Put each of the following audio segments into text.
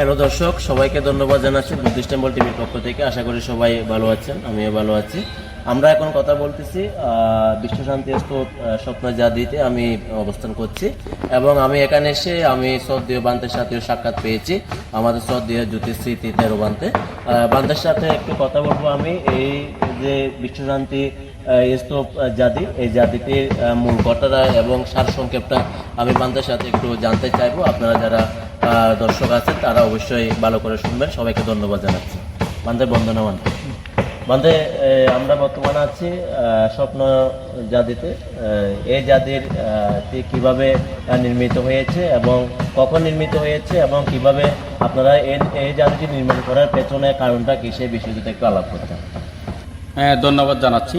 Hello দর্শক, সবাইকে ধন্যবাদ জানাচ্ছি বুদ্ধিস্ট টেম্পল টিভির পক্ষ থেকে। আশা করি সবাই ভালো আছেন, আমিও ভালো আছি। আমরা এখন কথা বলতেছি বিশ্বশান্তি বিশ্ব স্তূপ স্বপ্ন জাদিতে আমি অবস্থান করছি। এবং আমি এখানে এসে আমি সদ্দীয় বান্তের সাথেও সাক্ষাৎ পেয়েছি, আমাদের সদ্দীয় জ্যোতিষী তেরো বান্তে। বান্তের সাথে একটু কথা বলব আমি, এই যে বিশ্ব শান্তি স্তূপ জাতি, এই জাতিটির মূল ঘটনা এবং সার সংক্ষেপটা আমি বান্তের সাথে একটু জানতে চাইব। আপনারা যারা দর্শক আছে তারা অবশ্যই ভালো করে শুনবেন। সবাইকে ধন্যবাদ জানাচ্ছি। বান্ধে বন্দনামান বান্ধে আমরা বর্তমানে আছি স্বপ্ন জাতিতে। এই জাতির কীভাবে নির্মিত হয়েছে এবং কখন নির্মিত হয়েছে এবং কীভাবে আপনারা এই এই জাতিটি নির্মাণ করার পেছনে কারণটা কি সেই বিষয়ে যদি একটু আলাপ করতেন হ্যাঁ, ধন্যবাদ জানাচ্ছি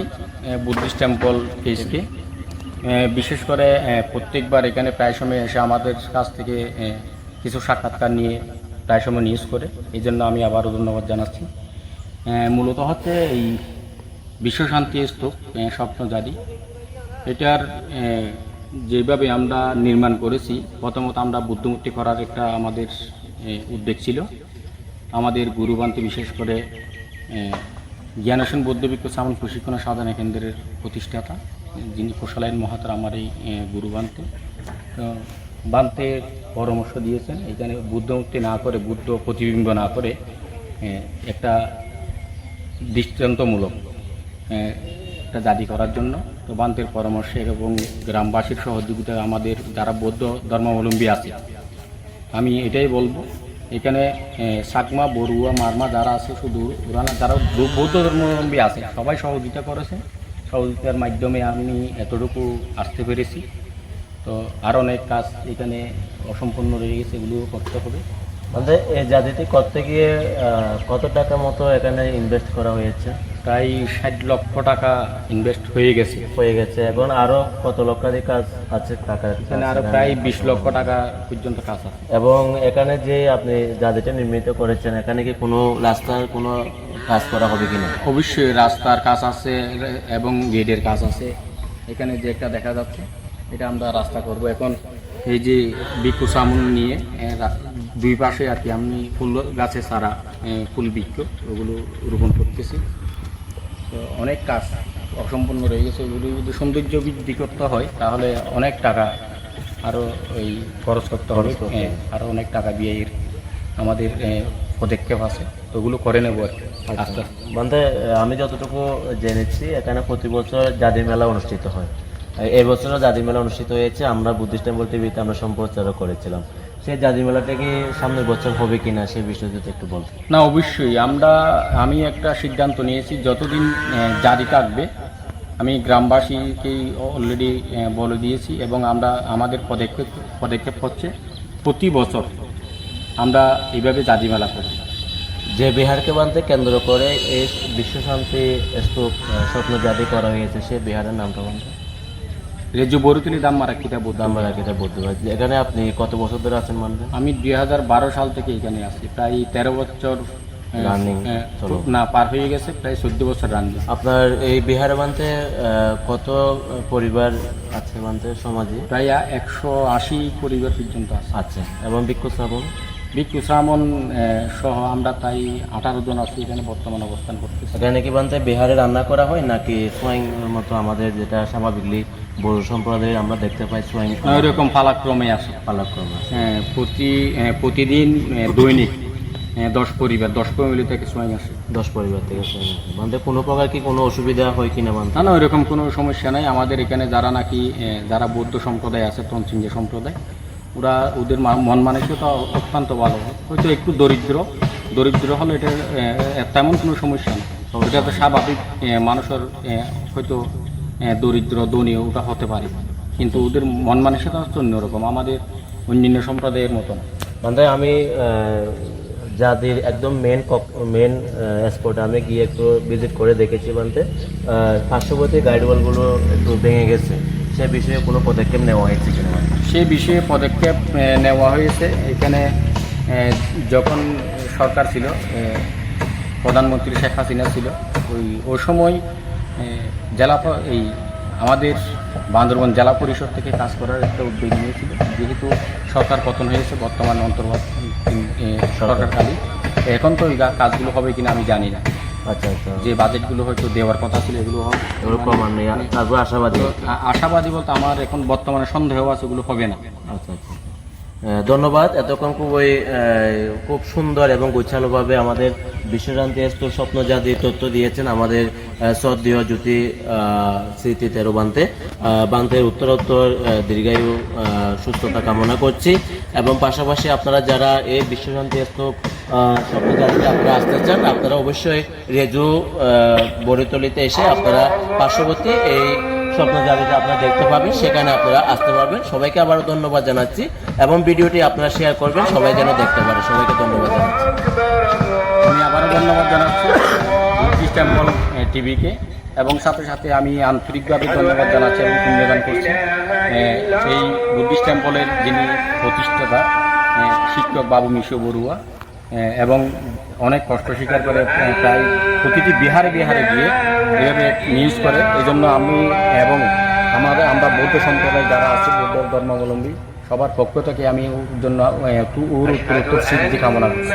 বুদ্ধিস্ট টেম্পল পেজকে বিশেষ করে প্রত্যেকবার এখানে প্রায় সময় এসে আমাদের কাছ থেকে কিছু সাক্ষাৎকার নিয়ে প্রায় সময় নিউজ করে। এই জন্য আমি আবারও ধন্যবাদ জানাচ্ছি। মূলত হচ্ছে এই বিশ্ব শান্তি স্তূপ আহ, স্বপ্নজারি এটার যেভাবে আমরা নির্মাণ করেছি প্রথমত আমরা বুদ্ধমূর্তি করার একটা আমাদের উদ্যোগ ছিল। আমাদের গুরুবান্তি বিশেষ করে জ্ঞানসেন বৌদ্ধবিক্ষ সামন প্রশিক্ষণ সাধনা কেন্দ্রের প্রতিষ্ঠাতা যিনি কোশালাইন মহাতার আমার এই গুরুবান্তে। তো বান্তে পরামর্শ দিয়েছেন। এখানে বুদ্ধমূর্তি না করে, বুদ্ধ প্রতিবিম্ব না করে একটা দৃষ্টান্তমূলক একটা জাতি করার জন্য। তো বান্তের পরামর্শে এবং গ্রামবাসীর সহযোগিতায় আমাদের যারা বৌদ্ধ ধর্মাবলম্বী আছে, আমি এটাই বলব। এখানে সাকমা, বড়ুয়া, মারমা যারা আছে, শুধু ওরা যারা বৌদ্ধ ধর্মাবলম্বী আছে, সবাই সহযোগিতা করেছে। সহযোগিতার মাধ্যমে আমি এতটুকু আসতে পেরেছি। তো আর অনেক কাজ এখানে অসম্পূর্ণ রয়ে গেছে এগুলো করতে হবে। মানে এই জাতিটি করতে গিয়ে কত টাকা মতো এখানে ইনভেস্ট করা হয়েছে? প্রায় ষাট লক্ষ টাকা ইনভেস্ট হয়ে গেছে। হয়ে গেছে। এখন আরও কত লক্ষাধিক কাজ আছে টাকা এখানে আরও প্রায় বিশ লক্ষ টাকা পর্যন্ত কাজ আছে। এবং এখানে যে আপনি জাতিটা নির্মিত করেছেন এখানে কি কোনো রাস্তার কোনো কাজ করা হবে কিনা অবশ্যই রাস্তার কাজ আছে এবং গেটের কাজ আছে। এখানে যে একটা দেখা যাচ্ছে। এটা আমরা রাস্তা করব। এখন এই যে বৃক্ষ সামুন নিয়ে দুই পাশে আর কি আমি ফুল গাছে সারা ফুল বৃক্ষ ওগুলো রোপণ করতেছি। তো অনেক কাজ অসম্পূর্ণ রয়ে গেছে। ওগুলো যদি সৌন্দর্য বৃদ্ধি করতে হয় তাহলে অনেক টাকা আরও ওই খরচ করতে হবে। হ্যাঁ আরও অনেক টাকা ব্যয়ের আমাদের পদক্ষেপ আছে। ওগুলো করে নেব আর কি। আস্তে আস্তে। বলতে আমি যতটুকু জেনেছি এখানে প্রতি বছর জাতি মেলা অনুষ্ঠিত হয়। এই বছরও মেলা অনুষ্ঠিত হয়েছে আমরা বুদ্ধিস্ট টেম্পল টিভিতে আমরা সম্প্রচারও করেছিলাম। সেই জাতি মেলাটা কি সামনের বছর হবে কিনা সেই বিষয়ে যদি একটু বলতে না অবশ্যই। আমরা আমি একটা সিদ্ধান্ত নিয়েছি যতদিন জারি থাকবে আমি গ্রামবাসীকেই অলরেডি বলে দিয়েছি এবং আমরা আমাদের পদক্ষেপ পদক্ষেপ হচ্ছে প্রতি বছর আমরা এইভাবে জাতি মেলা করি। যে বিহারকে বানতে কেন্দ্র করে এই বিশ্ব শান্তি স্তূপ স্বপ্ন জাতি করা হয়েছে সে বিহারের নামটা বলতে রেজু বরুতলি দাম মারা কিতা বলতাম আমরা রাখিটা বলতে পারছি এখানে আপনি কত বছর ধরে আছেন মানবেন? আমি দু হাজার বারো সাল থেকে এখানে আছি। প্রায় তেরো বছর চলো। না পার হয়ে গেছে প্রায় চোদ্দ বছর রান্না আপনার এই বিহারে বানতে কত পরিবার আছে বানতে সমাজে? প্রায় একশো আশি পরিবার পর্যন্ত আছে। আছে এবং বৃক্ষ শ্রাবণ শ্রামণ আহ, সহ আমরা তাই আঠারো জন আছি এখানে বর্তমান অবস্থান করতেছি। এখানে কি বানতে বিহারে রান্না করা হয় নাকি সোয়াইং মতো আমাদের যেটা স্বাভাবিকলি বড় সম্প্রদায়ের আমরা দেখতে পাই সোয়াইং ওইরকম পালাক্রমে আসে পালাক্রম আহ, প্রতি প্রতিদিন দৈনিক দশ পরিবার দশ ফ্যামিলি থেকে সোয়াইং আসে। দশ পরিবার থেকে সোয়াইং বানতে কোনো প্রকার কি কোনো অসুবিধা হয় কিনা বানতে না না ওইরকম কোনো সমস্যা নাই। আমাদের এখানে যারা নাকি যারা বৌদ্ধ সম্প্রদায় আছে তনসিংহ সম্প্রদায় ওরা ওদের মন মানসিকতা অত্যন্ত ভালো। হয়তো একটু দরিদ্র। দরিদ্র হলে এটা তেমন কোনো সমস্যা নেই। এটা তো স্বাভাবিক মানুষের হয়তো দরিদ্র দনীয় ওটা হতে পারে। কিন্তু ওদের মন মানসিকতা হচ্ছে অন্যরকম। আমাদের অন্যান্য সম্প্রদায়ের মতো না বানতে আমি যাদের একদম মেন মেন স্পটে আমি গিয়ে একটু ভিজিট করে দেখেছি বলতে পার্শ্ববর্তী গাইড ওয়ালগুলো একটু ভেঙে গেছে। সে বিষয়ে কোনো পদক্ষেপ নেওয়া হয়েছে কিনা সেই বিষয়ে পদক্ষেপ নেওয়া হয়েছে। এখানে যখন সরকার ছিল প্রধানমন্ত্রী শেখ হাসিনা ছিল, ওই, ও সময় জেলা এই আমাদের বান্দরবন জেলা পরিষদ থেকে কাজ করার একটা উদ্যোগ নিয়েছিল। যেহেতু সরকার পতন হয়েছে, বর্তমান অন্তর্বর্তী সরকারখালি এখন তো ওই কাজগুলো হবে কিনা আমি জানি না। আচ্ছা আচ্ছা। যে বাজেটগুলো হয়তো দেওয়ার কথা ছিল এগুলো এগুলো ক্রমান্বয়ে তারপর আশাবাদী? আশাবাদী বলতে আমার এখন বর্তমানে সন্দেহ আছে এগুলো হবে না। আচ্ছা আচ্ছা। ধন্যবাদ। এতক্ষণ খুবই খুব সুন্দর এবং গোছালোভাবে আমাদের বিশ্বশান্তি স্তর স্বপ্ন জাতির তথ্য দিয়েছেন আমাদের শ্রদ্ধেয় জ্যোতি স্মৃতি তেরো বান্তে বান্তের উত্তরোত্তর দীর্ঘায়ু সুস্থতা কামনা করছি। এবং পাশাপাশি আপনারা যারা এই বিশ্বশান্তি আহ, স্বপ্ন জাতিতে আপনারা আসতে চান আপনারা অবশ্যই রেজু বড়িতলিতে এসে আপনারা পার্শ্ববর্তী এই স্বপ্ন জাতিতে আপনারা দেখতে পাবেন, সেখানে আপনারা আসতে পারবেন। সবাইকে আবারও ধন্যবাদ জানাচ্ছি এবং ভিডিওটি আপনারা শেয়ার করবেন, সবাই যেন দেখতে পারে। সবাইকে ধন্যবাদ জানাচ্ছি। আমি আবারও ধন্যবাদ জানাচ্ছি টেম্পল টিভিকে এবং সাথে সাথে আমি আন্তরিকভাবে ধন্যবাদ জানাচ্ছি এবং পুণ্যদান করছি এই বুদ্ধিস্ট টেম্পলের যিনি প্রতিষ্ঠাতা শিক্ষক বাবু মিশু বড়ুয়া। এবং অনেক কষ্ট স্বীকার করে প্রায় প্রতিটি বিহারে বিহারে গিয়ে এভাবে নিউজ করে। এই জন্য আমি এবং আমাদের, আমরা বৌদ্ধ সম্প্রদায় যারা আছে, বৌদ্ধ ধর্মাবলম্বী, সবার পক্ষ থেকে আমি ওর জন্য ওর উত্তর সিদ্ধি কামনা করছি।